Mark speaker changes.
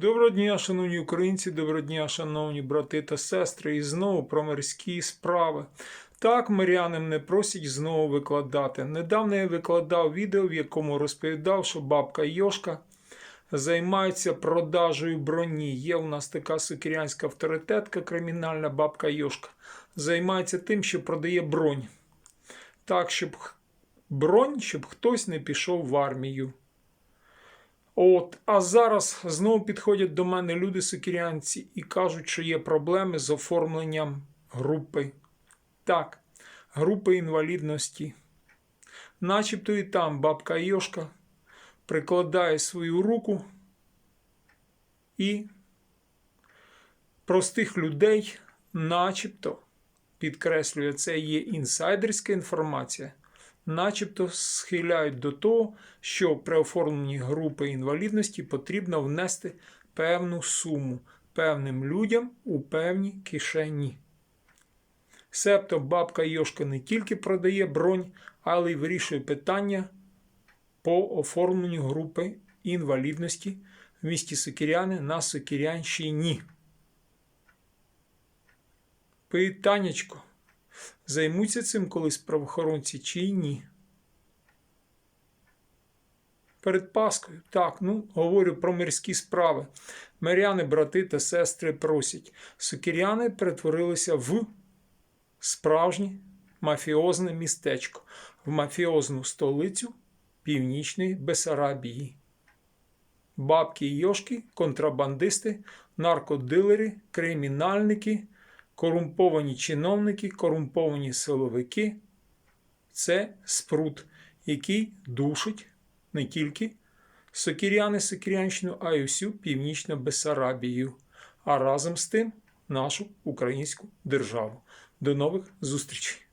Speaker 1: Доброго дня, шановні українці, доброго дня, шановні брати та сестри, і знову про морські справи. Так, миряни мене просять знову викладати. Недавно я викладав відео, в якому розповідав, що бабка Йошка займається продажею броні. Є у нас така сокирянська авторитетка, кримінальна бабка Йошка. Займається тим, що продає бронь. Так, щоб бронь, щоб хтось не пішов в армію. От, а зараз знову підходять до мене люди сокирянці і кажуть, що є проблеми з оформленням групи. Так, групи інвалідності. Начебто і там бабка Йошка прикладає свою руку і простих людей, начебто, підкреслює, це є інсайдерська інформація, начебто схиляють до того, що при оформленні групи інвалідності потрібно внести певну суму певним людям у певні кишені. Себто бабка Йошка не тільки продає бронь, але й вирішує питання по оформленню групи інвалідності в місті Сокиряни на Сокирянщині. Питаннячко. Займуться цим колись правоохоронці чи ні? Перед Паскою, так, ну, говорю про мирські справи. Миряни, брати та сестри просять. Сокиряни перетворилися в справжнє мафіозне містечко, в мафіозну столицю Північної Бесарабії. Бабки і йошки, контрабандисти, наркодилери, кримінальники, корумповані чиновники, корумповані силовики це спрут, який душить не тільки Сокиряни Сокирянщину, а й усю Північну Бесарабію, а разом з тим нашу українську державу. До нових зустрічей!